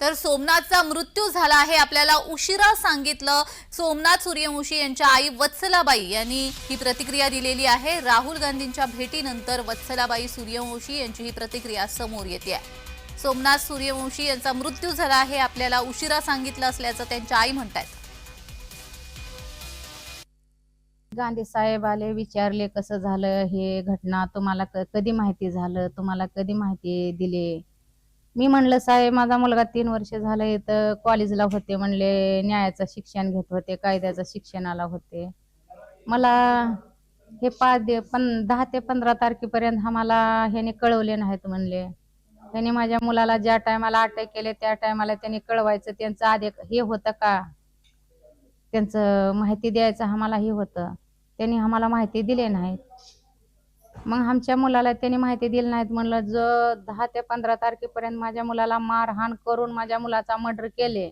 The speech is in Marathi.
तर सोमनाथचा मृत्यू झाला आहे. आपल्याला उशिरा सांगितलं. सोमनाथ सूर्यवंशी यांच्या आई वत्सलाबाई यांनी ही प्रतिक्रिया दिलेली आहे. राहुल गांधींच्या भेटीनंतर वत्सलाबाई सूर्यवंशी यांची ही प्रतिक्रिया समोर येते आहे. सोमनाथ सूर्यवंशी यांचा मृत्यू झाला आहे आपल्याला उशिरा सांगितलं असल्याचं त्यांच्या आई म्हणतायत. गांधी साहेब आले विचारले कसं झालं हे घटना तुम्हाला कधी माहिती झालं? तुम्हाला कधी माहिती दिली? मी म्हणलं साहेब माझा मुलगा तीन वर्ष झालं इथं. कॉलेजला होते म्हणले न्यायाचं शिक्षण घेत होते कायद्याचं शिक्षणाला होते. मला हे पाच पण दहा ते पंधरा तारखेपर्यंत आम्हाला ह्याने कळवले नाहीत म्हणले. त्यांनी माझ्या मुलाला ज्या टायमाला अटक केले त्या टायमाला त्यांनी कळवायचं त्यांचं आधी हे होतं का? त्यांचं माहिती द्यायचं आम्हाला हे होतं. त्यांनी आम्हाला माहिती दिली नाहीत. मग आमच्या मुलाला त्यांनी माहिती दिली नाहीत. म्हणलं ज दहा ते पंधरा तारखेपर्यंत माझ्या मुलाला मारहाण करून माझ्या मुलाचा मर्डर केले.